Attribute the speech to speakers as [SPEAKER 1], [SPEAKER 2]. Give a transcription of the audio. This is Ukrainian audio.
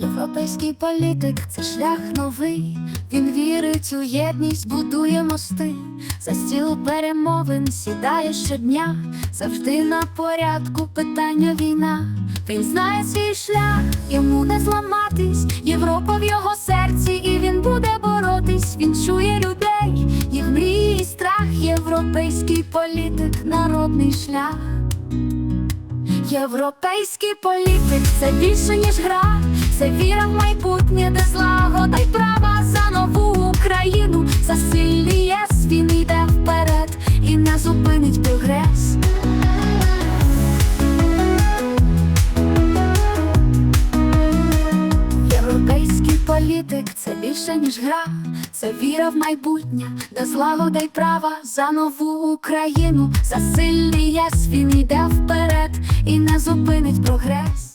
[SPEAKER 1] Європейський політик це шлях новий. Він вірить у єдність, будує мости. За стіл перемовин сідає щодня. Завжди на порядку питання війна. Він знає свій шлях, йому не зламатись. Європа в його серці, і він буде боротись. Він чує людей, їх мрії і страх. Європейський політик, народний шлях. Європейський політик це більше, ніж гра, це віра в майбутнє, де злагода й права за нову Україну, за сильний єс, він йде вперед і не зупинить прогрес. Європейський політик це більше, ніж гра, це віра в майбутнє, де злагода й права за нову Україну, за сильний єс, він йде вперед і не зупинить прогрес.